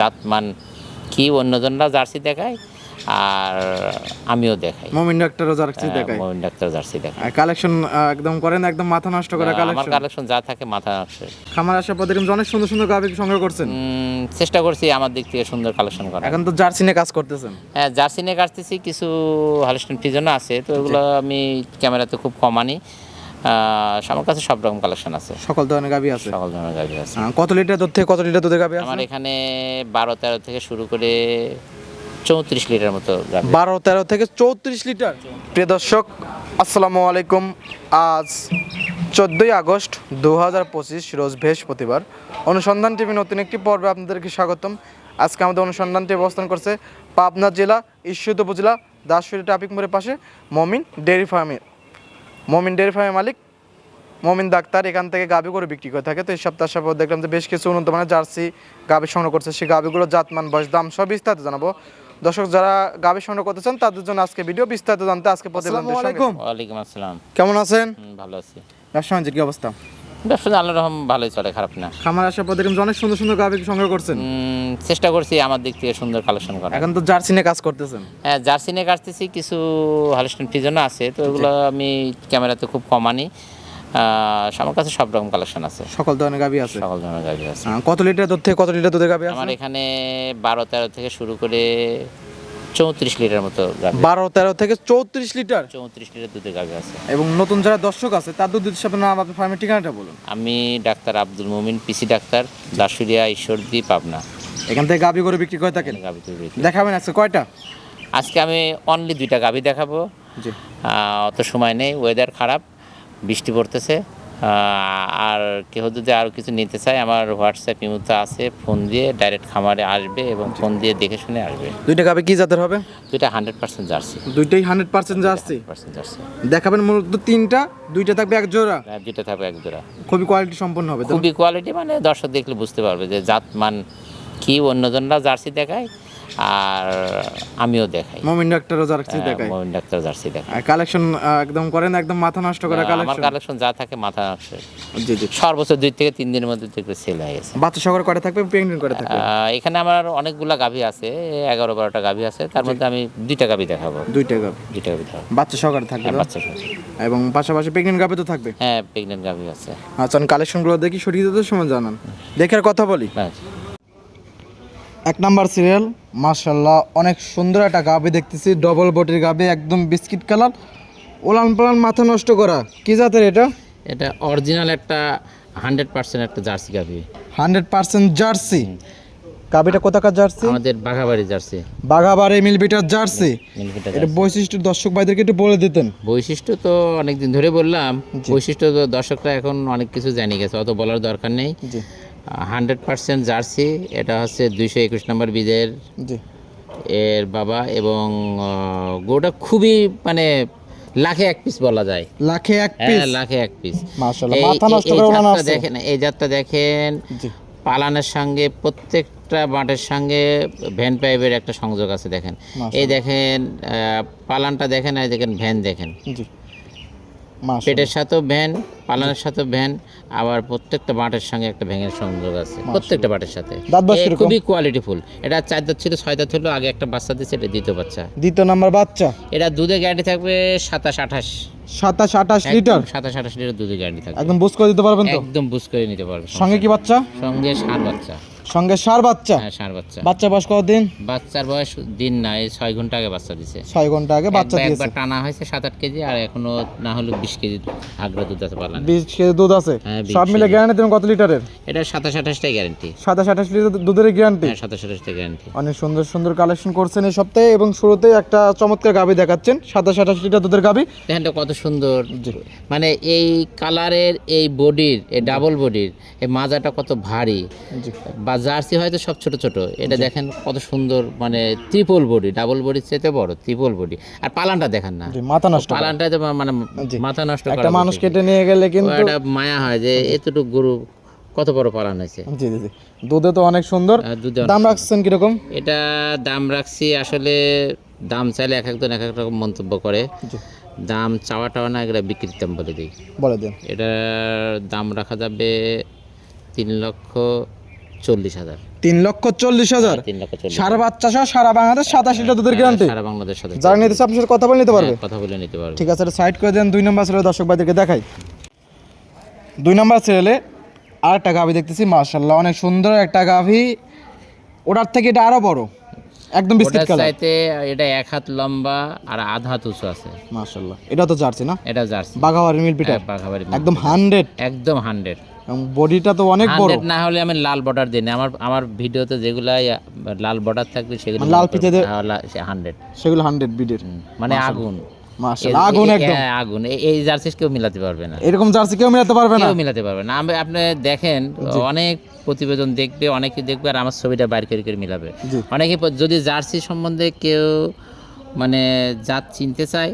জাতমান কি অন্যজনরা জার্সি দেখায় আর আমিও দেখাই। মমিন ডাক্তারও জার্সি হ্যাঁ, দেখায়। মমিন ডাক্তার জার্সি দেখায়। কালেকশন একদম করেন একদম মাথা নষ্ট করে আমার কালেকশন কালেকশন যা থাকে মাথা নষ্ট। খামার আসার পর দেখলাম যে অনেক সুন্দর সুন্দর গাভি সংগ্রহ করছেন। চেষ্টা করছি আমার দিক থেকে সুন্দর কালেকশন করা এখন তো জার্সি নিয়ে কাজ করতেছেন। হ্যাঁ জার্সি নিয়ে কাটতেছি কিছু হলস্টেন ফিজনও আছে তো এগুলো আমি ক্যামেরাতে খুব কম আনি। আমার কাছে সব রকম কালেকশন আছে। সকল ধরনের গাভি আছে? সকল ধরনের গাড়ি আছে। কত লিটার দুধ থেকে কত লিটার দুধের গাভি আছে? আমার এখানে বারো তেরো থেকে শুরু করে চৌত্রিশ লিটার মতো গাভী। বারো তেরো থেকে চৌত্রিশ লিটার। প্রিয় দর্শক আসসালামু আলাইকুম। আজ চোদ্দোই আগস্ট দু হাজার পঁচিশ রোজ বৃহস্পতিবার। অনুসন্ধান টিভি নতুন একটি পর্বে আপনাদেরকে স্বাগতম। আজকে আমাদের অনুসন্ধানটি অবস্থান করছে পাবনা জেলা ঈশ্বরদ উপজেলা দাসপুরি ট্রাফিক মোড়ের পাশে মমিন ডেয়ারি ফার্মের মমিন ডেয়ারি ফার্মের মালিক মমিন ডাক্তার এখান থেকে গাভী করে বিক্রি করে থাকে। তো এই সপ্তাহ সপ্তাহ দেখলাম যে বেশ কিছু উন্নত মানের জার্সি গাভী সংগ্রহ করছে। সেই গাভিগুলো জাতমান বয়স দাম সব বিস্তারিত জানাব। দর্শক যারা গাভী সংগ্রহ করতে চান তাদের জন্য আজকে ভিডিও বিস্তারিত জানতে আজকে প্রতিবেদন আসসালাম কেমন আছেন? ভালো আছি। ব্যবসা কি অবস্থা? ব্যবসা আল্লাহ রহম ভালোই চলে খারাপ না। খামার আসার পর দেখলাম অনেক সুন্দর সুন্দর গাভি সংগ্রহ করছেন। চেষ্টা করছি আমার দিক থেকে সুন্দর কালেকশন করা এখন তো জার্সি নিয়ে কাজ করতেছেন। হ্যাঁ জার্সি নিয়ে কাটতেছি কিছু হলস্টেন ফিজনও আছে তো এগুলো আমি ক্যামেরাতে খুব কম আনি। আমার কাছে সব রকম কালেকশন আছে। সকল ধরনের গাভি আছে। সকল ধরনের গাড়ি আছে। কত লিটার দুধ থেকে কত লিটার দুধের গাভি আমার এখানে বারো তেরো থেকে শুরু করে চৌত্রিশ লিটার মতো বারো তেরো থেকে চৌত্রিশ লিটার? চৌত্রিশ লিটার দুধের গাভী আছে। এবং নতুন যারা দর্শক আছে তার দুধ হিসাবে নাম আপনার ফার্মের ঠিকানাটা বলুন। আমি doctor Abdul Mumin PC doctor Dasuria Ishwardi Pabna. এখান থেকে গাভি করে বিক্রি করে থাকেন? গাভী করি। দেখাবেন আজকে কয়টা? আজকে আমি অনলি দুইটা গাভী দেখাবো। জি। অত সময় নেই ওয়েদার খারাপ বৃষ্টি পড়তেছে। আর কেউ যদি আরও কিছু নিতে চায় আমার হোয়াটসঅ্যাপ ইমুতে আছে ফোন দিয়ে ডাইরেক্ট খামারে আসবে এবং ফোন দিয়ে দেখে শুনে আসবে। দুইটা গাভি কি জাতের হবে? দুইটা হান্ড্রেড পার্সেন্ট জার্সি। দুইটাই hundred percent jersey? Percent jersey. দেখাবেন মূলত তিনটা দুইটা থাকবে এক জোড়া? দুইটা থাকবে এক জোড়া। খুবই কোয়ালিটি সম্পন্ন হবে? খুবই কোয়ালিটি মানে দর্শক দেখলে বুঝতে পারবে যে জাত মান কি অন্যজনরা জার্সি দেখায় আর আমিও দেখাই। মমিন ডাক্তারও জার্সি হ্যাঁ, দেখায় মমিন ডাক্তার জার্সি আর কালেকশন একদম করেন একদম মাথা নষ্ট করে আমার কালেকশন কালেকশন যা থাকে মাথা নষ্ট। জি জি। সর্বোচ্চ দুই থেকে তিন দিনের মধ্যে সেল হয়ে গেছে। বাচ্চা কয়টা থাকবে প্রেগনেন্ট করে থাকবে? এখানে আমার অনেকগুলা গাভী আছে এগারো বারোটা গাভী আছে তার মধ্যে আমি দুইটা গাভী দেখাবো। দুইটা গাভি। দুইটা গাভী দেখাবো। বাচ্চা সহকারে থাকবে হ্যাঁ বাচ্চা। এবং পাশাপাশি প্রেগনেন্ট গাভি তো থাকবে? হ্যাঁ প্রেগনেন্ট গাভী আছে। আচ্ছা কালেকশনগুলো দেখি সঠিক সময় জানান। দেখে আর কথা বলি। ব্যাস। এক নাম্বার সিরিয়াল মাশাল্লাহ অনেক সুন্দর একটা গাবি দেখতেছি ডবল বটির গাবি একদম বিস্কিট কালার ওলান পালান মাথা নষ্ট করা। কি জাতের এটা? এটা অরিজিনাল একটা হান্ড্রেড পার্সেন্ট একটা জার্সি গাভী হান্ড্রেড পার্সেন্ট জার্সি। গাবিটা কোথাকার জার্সি? আমাদের বাঘাবাড়ি জার্সি। বাঘাবাড়ি মিলবিটার জার্সি। এটা বৈশিষ্ট্য দর্শক ভাইদেরকে একটু বলে দিতেন। বৈশিষ্ট্য তো অনেকদিন ধরে বললাম বৈশিষ্ট্য তো দর্শকরা এখন অনেক কিছু জানি গেছে অত বলার দরকার নেই। জি। হান্ড্রেড পার্সেন্ট জার্সি এটা হচ্ছে দুইশো একুশ নম্বর বীজের এর বাবা এবং গরুটা খুবই মানে লাখে এক পিস বলা যায়। লাখে এক পিস হ্যাঁ লাখে এক পিস দেখেন এই জাতটা দেখেন পালানের সঙ্গে প্রত্যেকটা বাঁটের সঙ্গে ভ্যান পাইপের একটা সংযোগ আছে দেখেন। এই দেখেন আহ, পালানটা দেখেন আর এই দেখেন ভ্যান দেখেন। পেটের সাথেও ভ্যান পালানের সাথে ভ্যান আবার প্রত্যেকটা বাঁটের সঙ্গে একটা ভ্যানের সংযোগ আছে। প্রত্যেকটা বাঁটের সাথে? খুবই কোয়ালিটিফুল এটা চার দাঁত ছিল ছয় দাঁত ছিল আগে একটা বাচ্চা দিচ্ছে এটা দ্বিতীয় বাচ্চা। দ্বিতীয় নাম্বার বাচ্চা? এটা দুধে গ্যারান্টি থাকবে সাতাশ আঠাশ। সাতাশ আঠাশ লিটার? সাতাশ আঠাশ লিটার দুধের গ্যারান্টি থাকবে। একদম বুঝ করে দিতে পারবেন তো? একদম বুঝ করে নিতে পারবে সঙ্গে কি বাচ্চা? সঙ্গে ষাঁড় বাচ্চা। সঙ্গে সার বাচ্চা? হ্যাঁ ষাঁড় বাচ্চা। বাচ্চা বয়স কতদিন? বাচ্চার বয়স দিন না এই ছয় ঘণ্টা আগে বাচ্চা দিছে। ছয় ঘণ্টা আগে বাচ্চা দিয়েছে। একবার টানা হয়েছে সাত আট কেজি আর এখনও না হলে বিশ কেজি আগ্রা দুধ আছে পালান। বিশ কেজি দুধ আছে? হ্যাঁ, সব মিলে গ্যারান্টি দেবেন কত লিটারের? এটা সাতাশ আঠাশটাই গ্যারান্টি সাতাশ আঠাশ লিটার দুধের গ্যারান্টি হ্যাঁ সাতাশ আঠাশটাই গ্যারান্টি অনেক সুন্দর সুন্দর কালেকশন করছেন এই সপ্তাহে এবং শুরুতেই একটা চমৎকার গাবি দেখাচ্ছেন সাতাশ আঠাশ লিটার দুধের গাবি দেখেন কত সুন্দর। মানে এই কালারের এই বডির এই ডাবল বডির এই মাজাটা কত ভারী। জার্সি হয়তো সব ছোট ছোট। এটা দেখেন কত সুন্দর মানে ত্রিপল বডি ডাবল বডির চেয়ে বড় ত্রিপল বডি আর পালানটা দেখেন না। মাথা নষ্ট। পালানটা তো মানে মাথা নষ্ট একটা মানুষ কেটে নিয়ে গেলে কিন্তু একটা মায়া হয় যে এতটুকু গরু কত বড় পালান হয়েছে। জি জি জি। দুধে তো অনেক সুন্দর। দুধে দাম রাখছেন কীরকম? এটা দাম রাখছি আসলে দাম চাইলে এক একজন এক এক রকম মন্তব্য করে। দাম চাওয়া টাওয়া না এগুলো বিক্রির দাম বলে দিই। বলে দিন। এটার দাম রাখা যাবে তিন লক্ষ চল্লিশ হাজার। তিন লক্ষ চল্লিশ হাজার? তিন লক্ষ চল্লিশ সারা বাচ্চা সহ সারা বাংলাদেশ সাতাশ লিটার দুধের গ্যারান্টি সারা বাংলাদেশ সাথে যারা নিতে আপনার সাথে কথা বলে নিতে পারবে। হ্যাঁ, কথা বলে নিতে পারবে। ঠিক আছে সাইড করে দেন দুই নম্বর ছেলে দর্শক ভাইদেরকে দেখাই। দুই নম্বর ছেলে আর একটা গাভি দেখতেছি মার্শাল্লাহ অনেক সুন্দর একটা গাভি। ওটার থেকে এটা আরও বড়। একদম বিস্কিট কালার। চাইতে এটা এক হাত লম্বা আর আধ হাত উঁচু আছে। মার্শাল্লাহ এটা তো জার্সি না? এটা জার্সি। মিল পিটার হ্যাঁ, বাঘাবাড়ি একদম হান্ড্রেড? একদম হান্ড্রেড। এবং বডিটা তো অনেক বড়। না হলে আমি লাল বর্ডার দিই না। আমার আমার ভিডিওতে যেগুলা লাল বর্ডার থাকবে সেগুলো মানে লাল ফিতেদের- হান্ড্রেড। সেগুলো হান্ড্রেড বিডের মানে আগুন। মার্শাল্লাহ এ- আগুন একদম। হ্যাঁ, আগুন। এই জার্সিস কেউ মিলাতে পারবে না। এরকম জার্সি কেউ মেলাতে পারবে না? কেউ মিলাতে পারবে না। আপনি দেখেন অনেক প্রতিবেদন দেখবে অনেকে দেখবে আর আমার ছবিটা বাইর করে করে মিলাবে। অনেকে যদি জার্সি সম্বন্ধে কেউ মানে জাত চিনতে চায়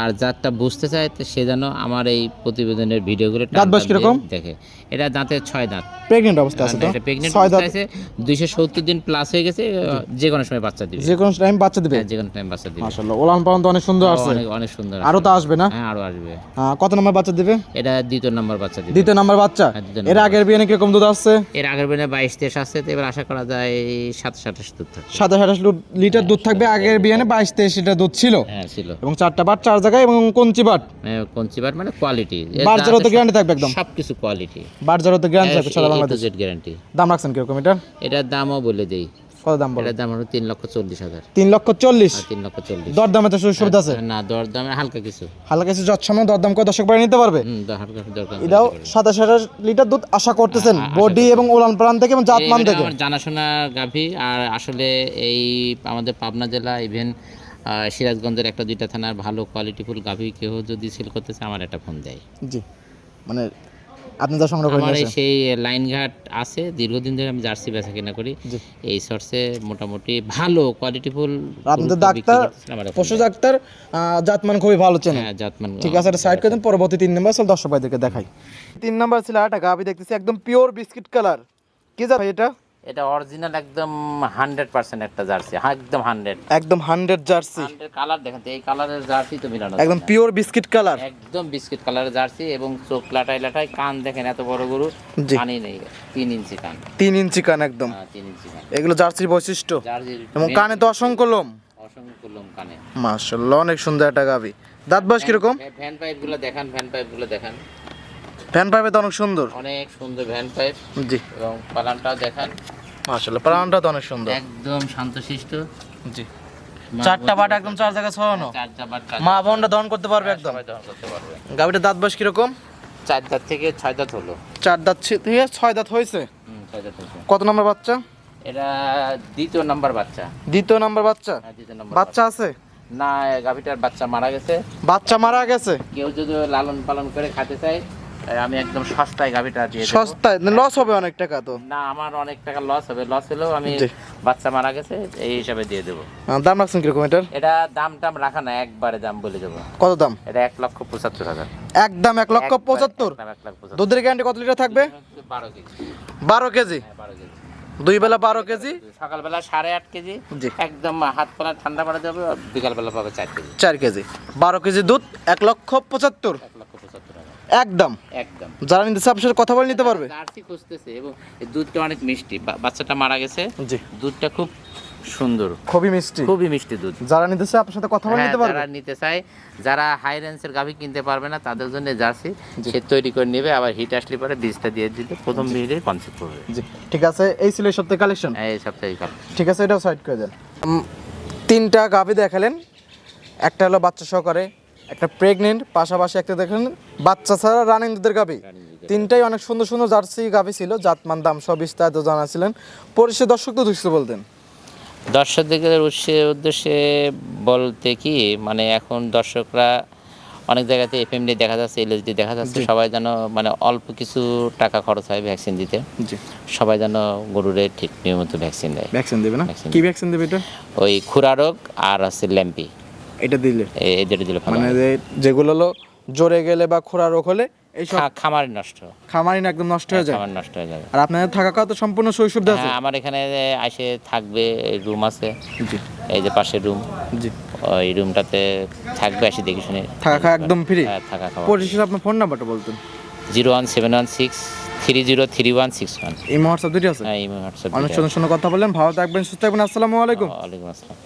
আর জাতটা বুঝতে চায় তো সে যেন আমার এই প্রতিবেদনের ভিডিওগুলো দাঁত কীরকম? দেখে। এটা দাঁতের ছয় দাঁত। প্রেগনেন্ট অবস্থা আছে হ্যাঁ, এটা প্রেগনেন্ট অবস্থা আছে 270 দিন প্লাস হয়ে গেছে যে কোনো সময় বাচ্চা দিবে। যে কোনো টাইম বাচ্চা দিবে? হ্যাঁ, যে কোনো টাইম বাচ্চা দিবে। মাশাআল্লাহ ওলান অনেক সুন্দর আছে। অনেক অনেক সুন্দর আরও তো আসবে না? হ্যাঁ আরও আসবে। কত নম্বর বাচ্চা দিবে? এটা দ্বিতীয় নম্বর বাচ্চা দিবে। দ্বিতীয় নম্বর বাচ্চা? হ্যাঁ, এর আগের বিয়ে কীরকম দুধ আসছে? এর আগের বিয়ে 22 23 আসছে এবার আশা করা যায় 27 28 দুধ থাকবে। 28 লিটার দুধ থাকবে আগের বিয়ে 22 23 চল্লিশ দুধ ছিল? হ্যাঁ ছিল। এবং চারটা বাট চার জায়গায় এবং কঞ্চি বাট? হ্যাঁ, কঞ্চি বাট মানে কোয়ালিটি বাট জড়তে গ্যারান্টি থাকবে একদম? সব কিছু কোয়ালিটি বাট জড়তে গ্যারান্টি থাকবে সারা বাংলাদেশ? জেড গ্যারান্টি দাম রাখছেন কীরকম এটা? এটার দামও বলে দেই। কত দাম বলে? এটার দাম হলো তিন লক্ষ চল্লিশ হাজার। তিন লক্ষ চল্লিশ? হ্যাঁ, তিন লক্ষ চল্লিশ। দর দামে তো সুবিধা আছে? হ্যাঁ, না দর দামে হালকা কিছু। হালকা কিছু যত সময় দর দাম কত দশক বাড়ি নিতে পারবে? এটাও সাতাশ হাজার লিটার দুধ আশা করতেছেন বডি এবং ওলান প্রাণ থেকে এবং জাত মান থেকে। জানাশোনা গাভী আর আসলে এই আমাদের পাবনা জেলা ইভেন সিরাজগঞ্জের একটা দুইটা থানার ভালো কোয়ালিটিফুল গাভী কেউ যদি সেল করতেছে আমার একটা ফোন দেয়। জি। মানে আপনি যা সংগ্রহ করে আমার সেই লাইনঘাট আছে দীর্ঘদিন ধরে আমি জার্সি বেচা কিনা করি। এই সোর্সে মোটামুটি ভালো কোয়ালিটিফুল আপনাদের ডাক্তার পশু ডাক্তার জাতমান খুবই ভালো চেনে হ্যাঁ জাতমান ঠিক আছে এটা সাইড করে দিন পরবর্তী তিন নাম্বার চল দর্শক ভাইদেরকে দেখাই। তিন নাম্বার ছিল আটা গাবি দেখতেছি একদম পিওর বিস্কিট কালার কি যা ভাই এটা? এটা অরিজিনাল একদম হান্ড্রেড পার্সেন্ট একটা জার্সি একদম হান্ড্রেড একদম হান্ড্রেড জার্সি কালার দেখেন এই কালারের জার্সি তো মিলানো একদম পিওর বিস্কিট কালার একদম বিস্কিট কালারের জার্সি এবং চোখ লাটাই লাটাই কান দেখেন এত বড় গরু। কানই নেই তিন ইঞ্চি কান। তিন ইঞ্চি কান একদম। হ্যাঁ, তিন ইঞ্চি কান। এগুলো জার্সির বৈশিষ্ট্য। এবং কানে তো অসংখ্য লোম। অসংখ্য লোম কানে। মাশাল্লাহ অনেক সুন্দর একটা গাবি দাঁত বয়স কীরকম? ভ্যান পাইপগুলো দেখান ভ্যান পাইপগুলো দেখান। ফ্যান পাইপে তো অনেক সুন্দর। অনেক সুন্দর ভ্যান পাইপ জি। এবং পালানটাও দেখান। মাশাল্লাহ প্রাণটা তো অনেক সুন্দর। একদম শান্তশিষ্ট। জি। চারটা বাট একদম চার জায়গায় ছড়ানো। চাবার মা বোনটা দহন করতে পারবে একদম। করতে পারবে। গাবিটার দাঁত বয়স কীরকম? চার দাঁত থেকে ছয় দাঁত হলো। চার দাঁত থেকে ছয় দাঁত হয়েছে। কত নম্বর বাচ্চা? এটা দ্বিতীয় নাম্বার বাচ্চা। দ্বিতীয় নাম্বার বাচ্চা? হ্যাঁ, দ্বিতীয় নাম্বার বাচ্চা আছে? না গাভিটার বাচ্চা মারা গেছে। বাচ্চা মারা গেছে? কেউ যদি লালন পালন করে খেতে চায় আমি একদম সস্তায় গাভিটা দিয়ে সস্তায়? লস হবে অনেক টাকা তো। না আমার অনেক টাকা লস হবে। লস হলেও আমি বাচ্চা মারা গেছে এই হিসাবে দিয়ে দেবো। দাম রাখছেন কীরকম এটার? এটা দাম টাম রাখা না একবারে দাম বলে দেবো। কত দাম? এটা এক লক্ষ পঁচাত্তর হাজার। একদম এক লক্ষ পঁচাত্তর। দুধের গ্যারান্টি কত লিটার থাকবে? বারো কেজি। বারো কেজি? হ্যাঁ, বারো কেজি। দুই বেলা বারো কেজি? সকালবেলা সাড়ে আট কেজি। একদম হাত পালা ঠান্ডা পাড়া যাবে বিকালবেলা পাবে চার কেজি। চার কেজি। বারো কেজি দুধ এক লক্ষ পঁচাত্তর। এক লক্ষ পঁচাত্তর। একদম। একদম। যারা নিতে চায় আপনার কথা বলে নিতে পারবে। জার্সি খুঁজতেছে এবং দুধটা অনেক মিষ্টি বাচ্চাটা মারা গেছে জি। দুধটা খুব সুন্দর। খুবই মিষ্টি। খুবই মিষ্টি দুধ। যারা নিতে চায় আপনার সাথে কথা বলে হ্যাঁ, নিতে পারবে। যারা নিতে চায় যারা হাই রেঞ্জের গাভী কিনতে পারবে না তাদের জন্য জার্সি সে তৈরি করে নেবে আবার হিট আসলে পরে বীজটা দিয়ে দিতে প্রথম বীজে কনসেপ্ট করবে জি। ঠিক আছে এই ছিল এই সপ্তাহে কালেকশন এই সপ্তাহে কাল ঠিক আছে এটাও সাইড করে দেন। তিনটা গাভি দেখালেন। একটা হলো বাচ্চা সহকারে একটা প্রেগনেন্ট পাশাপাশি একটা দেখেন বাচ্চা ছাড়া রানিং দুধের গাভি। তিনটাই অনেক সুন্দর সুন্দর জার্সি গাভি ছিল জাতমান দাম সব বিস্তারিত জানাছিলেন। পরিষদ দর্শক তো দুশো বলতেন। দর্শকদের উৎসে উদ্দেশ্যে বলতে কি মানে এখন দর্শকরা অনেক জায়গাতে এফএমডি দেখা যাচ্ছে এলএসডি দেখা যাচ্ছে সবাই যেন মানে অল্প কিছু টাকা খরচ হয় ভ্যাকসিন দিতে। সবাই যেন গরুরে ঠিক নিয়মিত ভ্যাকসিন দেয়। ভ্যাকসিন দেবে না? কি ভ্যাকসিন দেবে এটা? ওই খুরা রোগ আর আছে ল্যাম্পি। এটা দিলে। এই এই দিলে মানে যে যেগুলো হলো জোরে গেলে বা খোরা রোগ হলে এই সব খামার নষ্ট। খামারি না একদম নষ্ট হয়ে যায়। খামার নষ্ট হয়ে যাবে আর আপনাদের থাকা খাওয়া তো সম্পূর্ণ শৈশব আছে। হ্যাঁ আমার এখানে এসে থাকবে রুম আছে। জি। এই যে পাশে রুম জি। ওই রুমটাতে থাকবে এসে দেখে শুনে। থাকা খাওয়া একদম ফ্রি হ্যাঁ থাকা খাওয়া। পরিশেষে আপনার ফোন নাম্বারটা বলতেন। Zero one seven one six three zero three one six one. এই হোয়াটসঅ্যাপ দুটি আছে? হ্যাঁ এই হোয়াটসঅ্যাপ অনেক সুন্দর সুন্দর কথা বললেন। ভালো থাকবেন সুস্থ থাকবেন। আসসালামু আলাইকুম। ওয়ালাইকুম আসসালাম।